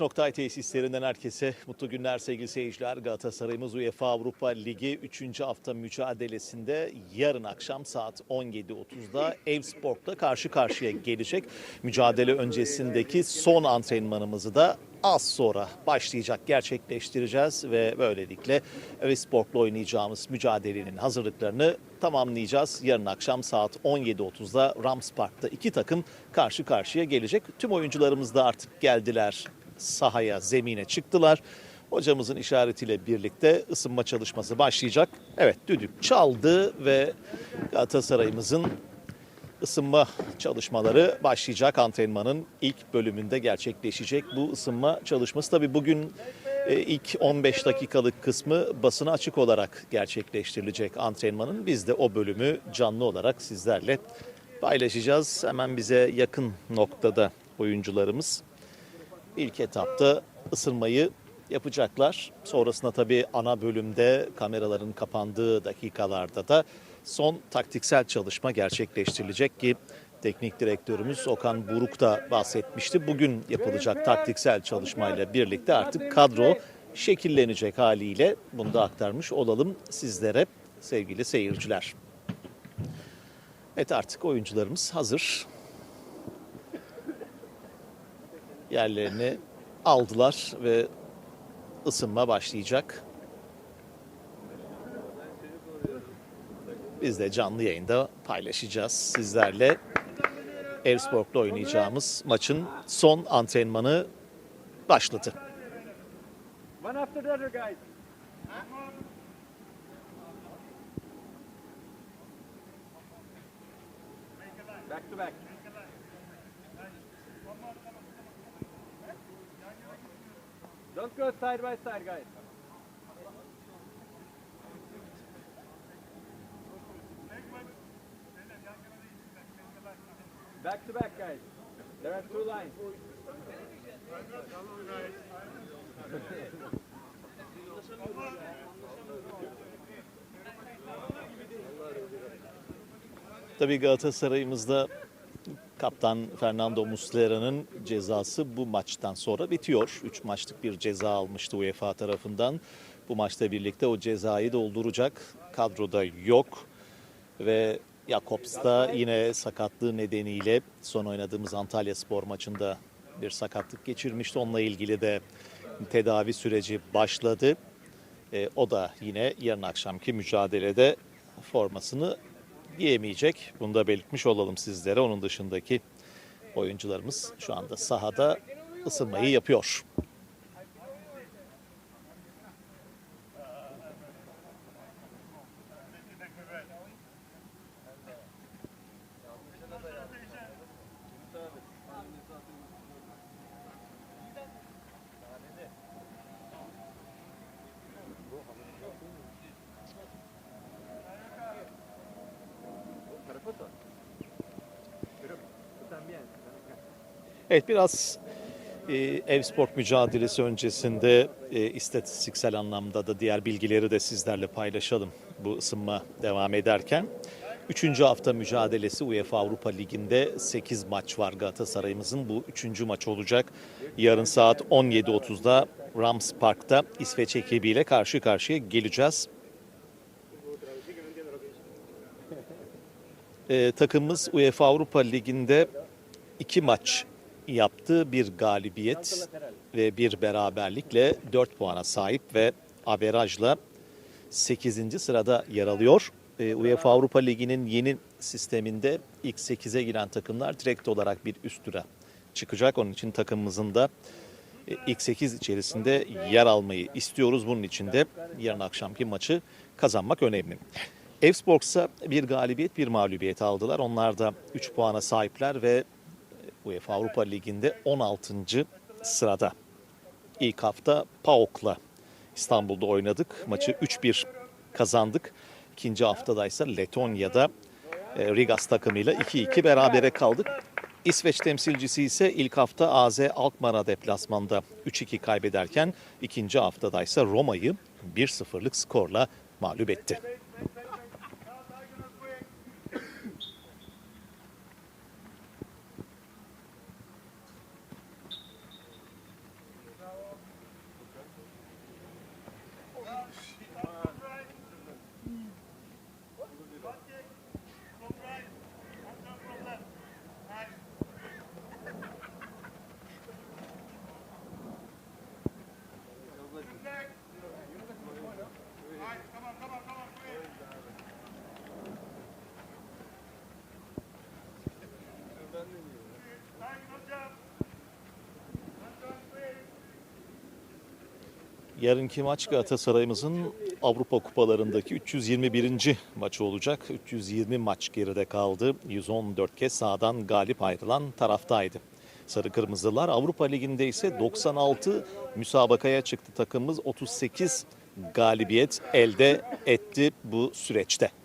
Oktay tesislerinden herkese mutlu günler sevgili seyirciler. Galatasaray'ımız UEFA Avrupa Ligi 3. hafta mücadelesinde yarın akşam saat 17.30'da Ev Sport'la karşı karşıya gelecek. Mücadele öncesindeki son antrenmanımızı da az sonra başlayacak gerçekleştireceğiz ve böylelikle Ev Sport'la oynayacağımız mücadelenin hazırlıklarını tamamlayacağız. Yarın akşam saat 17.30'da Rams Park'ta iki takım karşı karşıya gelecek. Tüm oyuncularımız da artık geldiler sahaya, zemine çıktılar. Hocamızın işaretiyle birlikte ısınma çalışması başlayacak. Evet düdük çaldı ve Galatasaray'ımızın ısınma çalışmaları başlayacak. Antrenmanın ilk bölümünde gerçekleşecek bu ısınma çalışması. Tabii bugün e, ilk 15 dakikalık kısmı basına açık olarak gerçekleştirilecek antrenmanın. Biz de o bölümü canlı olarak sizlerle paylaşacağız. Hemen bize yakın noktada oyuncularımız ilk etapta ısınmayı yapacaklar. Sonrasında tabii ana bölümde kameraların kapandığı dakikalarda da son taktiksel çalışma gerçekleştirilecek ki teknik direktörümüz Okan Buruk da bahsetmişti. Bugün yapılacak taktiksel çalışmayla birlikte artık kadro şekillenecek haliyle bunu da aktarmış olalım sizlere sevgili seyirciler. Evet artık oyuncularımız hazır. Yerlerini aldılar ve ısınma başlayacak. Biz de canlı yayında paylaşacağız sizlerle. Elfsborg'la oynayacağımız maçın son antrenmanı başladı. Don't go side by side, guys. Back to back, guys. There are two lines. Tabii Galatasaray'ımızda kaptan Fernando Muslera'nın cezası bu maçtan sonra bitiyor. 3 maçlık bir ceza almıştı UEFA tarafından. Bu maçta birlikte o cezayı dolduracak kadroda yok. Ve Jakobs yine sakatlığı nedeniyle son oynadığımız Antalya Spor maçında bir sakatlık geçirmişti. Onunla ilgili de tedavi süreci başladı. E, o da yine yarın akşamki mücadelede formasını giyemeyecek. Bunu da belirtmiş olalım sizlere. Onun dışındaki oyuncularımız şu anda sahada ısınmayı yapıyor. Evet biraz e, ev sport mücadelesi öncesinde e, istatistiksel anlamda da diğer bilgileri de sizlerle paylaşalım bu ısınma devam ederken. Üçüncü hafta mücadelesi UEFA Avrupa Ligi'nde 8 maç var Galatasaray'ımızın. Bu üçüncü maç olacak. Yarın saat 17.30'da Rams Park'ta İsveç ekibiyle karşı karşıya geleceğiz. E, takımımız UEFA Avrupa Ligi'nde iki maç yaptı. Bir galibiyet ve bir beraberlikle 4 puana sahip ve averajla 8. sırada yer alıyor. Ee, UEFA Avrupa Ligi'nin yeni sisteminde ilk 8'e giren takımlar direkt olarak bir üst tura çıkacak. Onun için takımımızın da e, ilk 8 içerisinde yer almayı istiyoruz. Bunun için de yarın akşamki maçı kazanmak önemli. Elfsborg'sa bir galibiyet bir mağlubiyet aldılar. Onlar da 3 puana sahipler ve UEFA Avrupa Ligi'nde 16. sırada. İlk hafta PAOK'la İstanbul'da oynadık. Maçı 3-1 kazandık. İkinci haftada ise Letonya'da e, Rigas takımıyla 2-2 berabere kaldık. İsveç temsilcisi ise ilk hafta AZ Alkmaar'a deplasmanda 3-2 kaybederken ikinci haftada ise Roma'yı 1-0'lık skorla mağlup etti. Yarınki maç Galatasaray'ımızın Avrupa Kupalarındaki 321. maçı olacak. 320 maç geride kaldı. 114 kez sahadan galip ayrılan taraftaydı. Sarı Kırmızılar Avrupa Ligi'nde ise 96 müsabakaya çıktı takımımız. 38 galibiyet elde etti bu süreçte.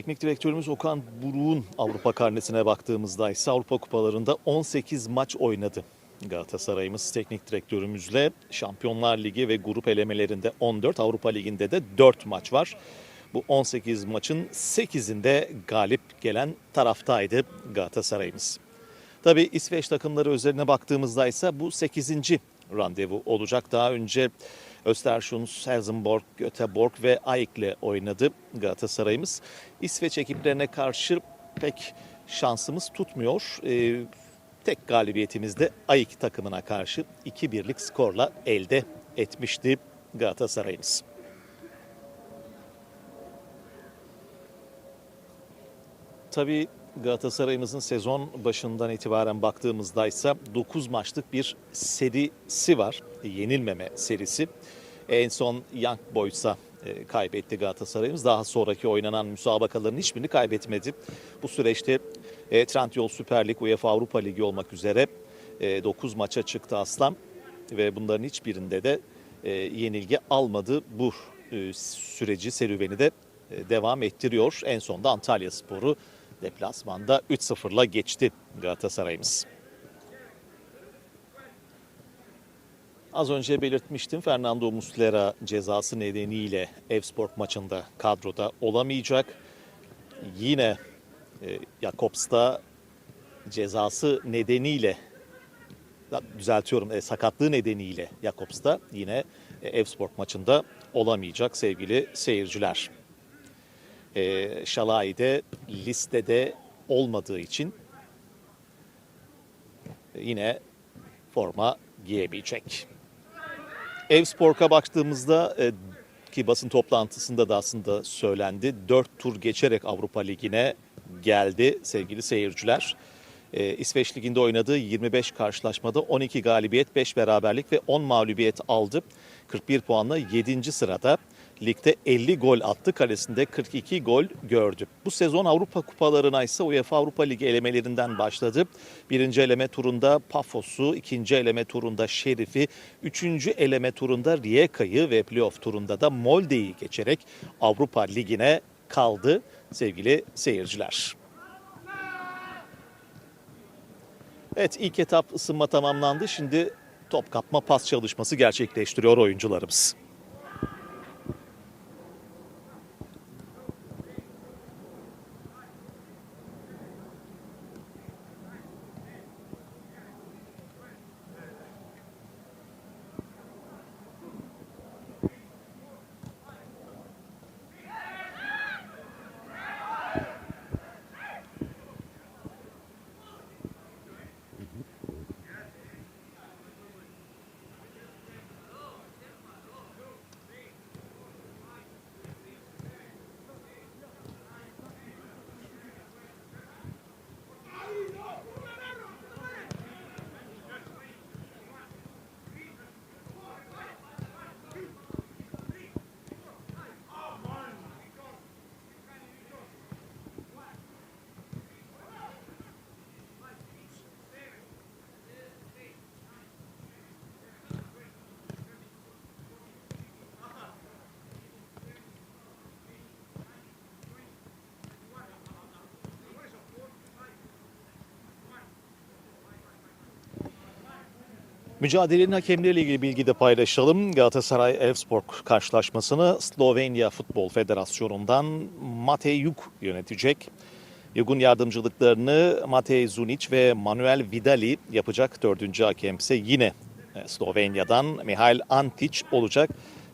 Teknik direktörümüz Okan Buruk'un Avrupa karnesine baktığımızda ise Avrupa kupalarında 18 maç oynadı. Galatasaray'ımız teknik direktörümüzle Şampiyonlar Ligi ve grup elemelerinde 14, Avrupa Ligi'nde de 4 maç var. Bu 18 maçın 8'inde galip gelen taraftaydı Galatasaray'ımız. Tabii İsveç takımları üzerine baktığımızda ise bu 8. randevu olacak. Daha önce Östersund, Helsingborg, Göteborg ve AEK oynadı Galatasaray'ımız. İsveç ekiplerine karşı pek şansımız tutmuyor. Ee, tek galibiyetimiz de AEK takımına karşı 2-1'lik skorla elde etmişti Galatasaray'ımız. Tabii Galatasaray'ımızın sezon başından itibaren baktığımızda ise 9 maçlık bir serisi var. Yenilmeme serisi. En son Young Boys'a e, kaybetti Galatasaray'ımız. Daha sonraki oynanan müsabakaların hiçbirini kaybetmedi. Bu süreçte e, Trendyol Süper Lig, UEFA Avrupa Ligi olmak üzere 9 maça çıktı Aslan. Ve bunların hiçbirinde de e, yenilgi almadı. Bu e, süreci, serüveni de e, devam ettiriyor. En sonda Antalya Sporu deplasmanda 3-0'la geçti Galatasaray'ımız. Az önce belirtmiştim Fernando Muslera cezası nedeniyle Evspor maçında kadroda olamayacak. Yine e, Jakobs'ta cezası nedeniyle düzeltiyorum e, sakatlığı nedeniyle Jakobs'ta yine e, Evspor maçında olamayacak sevgili seyirciler. E, Şalai de listede olmadığı için yine forma giyemeyecek. Evspor'a baktığımızda e, ki basın toplantısında da aslında söylendi. 4 tur geçerek Avrupa Ligi'ne geldi sevgili seyirciler. E, İsveç Ligi'nde oynadığı 25 karşılaşmada 12 galibiyet, 5 beraberlik ve 10 mağlubiyet aldı. 41 puanla 7. sırada. Ligde 50 gol attı, kalesinde 42 gol gördü. Bu sezon Avrupa kupalarına ise UEFA Avrupa Ligi elemelerinden başladı. Birinci eleme turunda Pafos'u, ikinci eleme turunda Şerif'i, üçüncü eleme turunda Rijeka'yı ve playoff turunda da Molde'yi geçerek Avrupa Ligi'ne kaldı sevgili seyirciler. Evet ilk etap ısınma tamamlandı. Şimdi top kapma pas çalışması gerçekleştiriyor oyuncularımız. Mücadelenin hakemleriyle ilgili bilgi de paylaşalım. Galatasaray Elfsborg karşılaşmasını Slovenya Futbol Federasyonu'ndan Matej Yuk yönetecek. Yuk'un yardımcılıklarını Matej Zunic ve Manuel Vidali yapacak. Dördüncü hakem ise yine e, Slovenya'dan Mihail Antic olacak.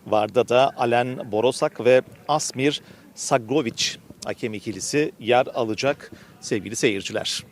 Varda da Alen Borosak ve Asmir Sagrovic hakem ikilisi yer alacak sevgili seyirciler.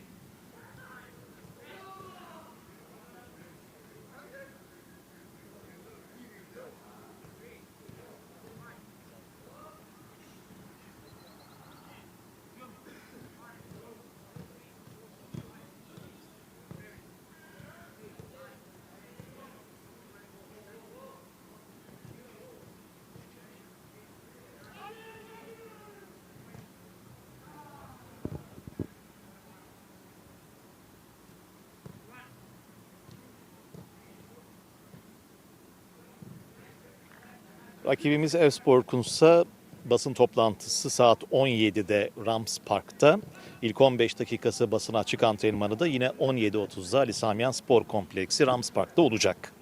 Rakibimiz Elfsborg Kunst'a basın toplantısı saat 17'de Rams Park'ta. İlk 15 dakikası basın açık antrenmanı da yine 17.30'da Ali Samiyan Spor Kompleksi Rams Park'ta olacak.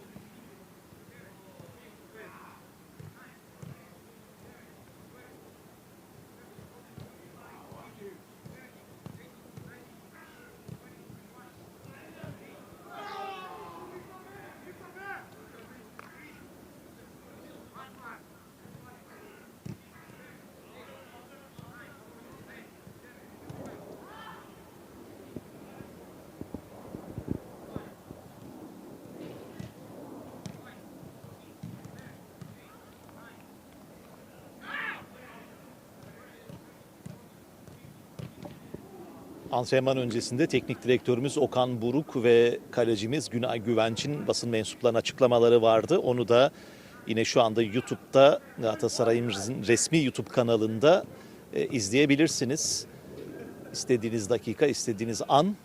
Antrenman öncesinde teknik direktörümüz Okan Buruk ve kalecimiz Günay Güvenç'in basın mensuplarının açıklamaları vardı. Onu da yine şu anda YouTube'da Galatasaray'ımızın resmi YouTube kanalında e, izleyebilirsiniz. İstediğiniz dakika, istediğiniz an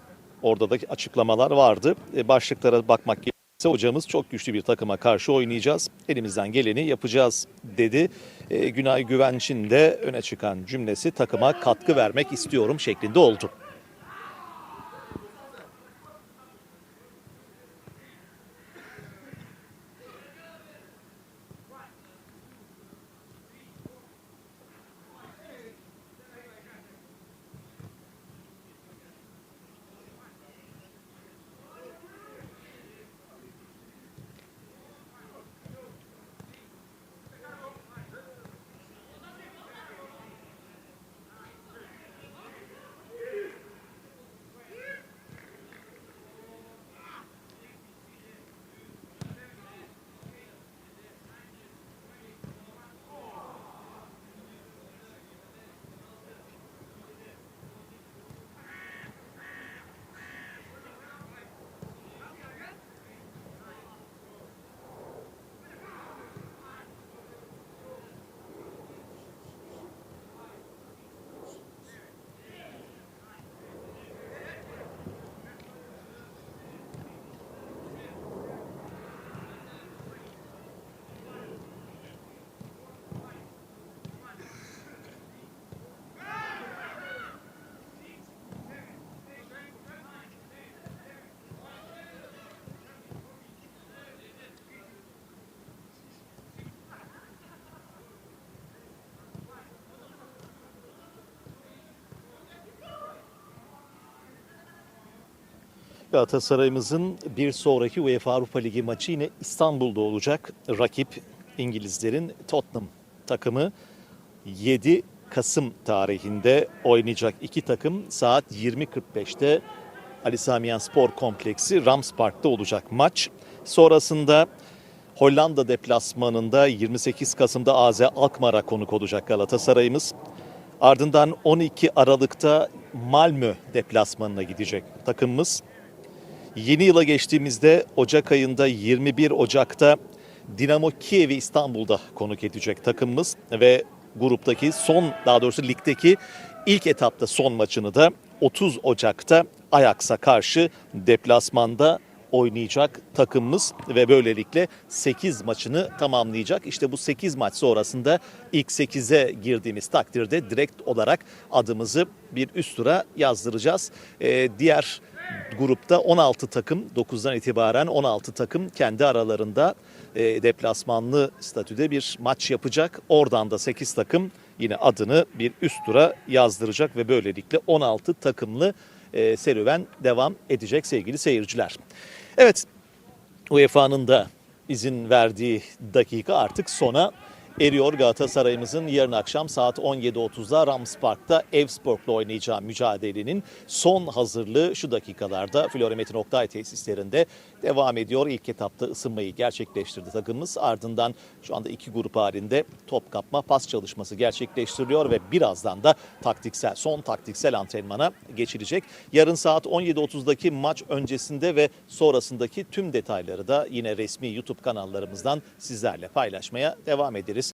orada da açıklamalar vardı. E, başlıklara bakmak gerekirse hocamız çok güçlü bir takıma karşı oynayacağız. Elimizden geleni yapacağız dedi. E, Günay Güvenç'in de öne çıkan cümlesi takıma katkı vermek istiyorum şeklinde oldu. Galatasaray'ımızın bir sonraki UEFA Avrupa Ligi maçı yine İstanbul'da olacak. Rakip İngilizlerin Tottenham takımı 7 Kasım tarihinde oynayacak iki takım saat 20.45'te Ali Samiyan Spor Kompleksi Rams Park'ta olacak maç. Sonrasında Hollanda deplasmanında 28 Kasım'da AZ Alkmaar'a konuk olacak Galatasaray'ımız. Ardından 12 Aralık'ta Malmö deplasmanına gidecek takımımız. Yeni yıla geçtiğimizde Ocak ayında 21 Ocak'ta Dinamo Kiev'i İstanbul'da konuk edecek takımımız ve gruptaki son daha doğrusu ligdeki ilk etapta son maçını da 30 Ocak'ta Ajax'a karşı deplasmanda oynayacak takımımız ve böylelikle 8 maçını tamamlayacak. İşte bu 8 maç sonrasında ilk 8'e girdiğimiz takdirde direkt olarak adımızı bir üst tura yazdıracağız. Ee, diğer grupta 16 takım 9'dan itibaren 16 takım kendi aralarında e, deplasmanlı statüde bir maç yapacak. Oradan da 8 takım yine adını bir üst tura yazdıracak ve böylelikle 16 takımlı e, serüven devam edecek sevgili seyirciler. Evet UEFA'nın da izin verdiği dakika artık sona eriyor. Galatasaray'ımızın yarın akşam saat 17.30'da Rams Park'ta Elfsborg'la oynayacağı mücadelenin son hazırlığı şu dakikalarda Flora Metin Oktay tesislerinde devam ediyor. İlk etapta ısınmayı gerçekleştirdi takımımız. Ardından şu anda iki grup halinde top kapma pas çalışması gerçekleştiriliyor ve birazdan da taktiksel son taktiksel antrenmana geçilecek. Yarın saat 17.30'daki maç öncesinde ve sonrasındaki tüm detayları da yine resmi YouTube kanallarımızdan sizlerle paylaşmaya devam ederiz.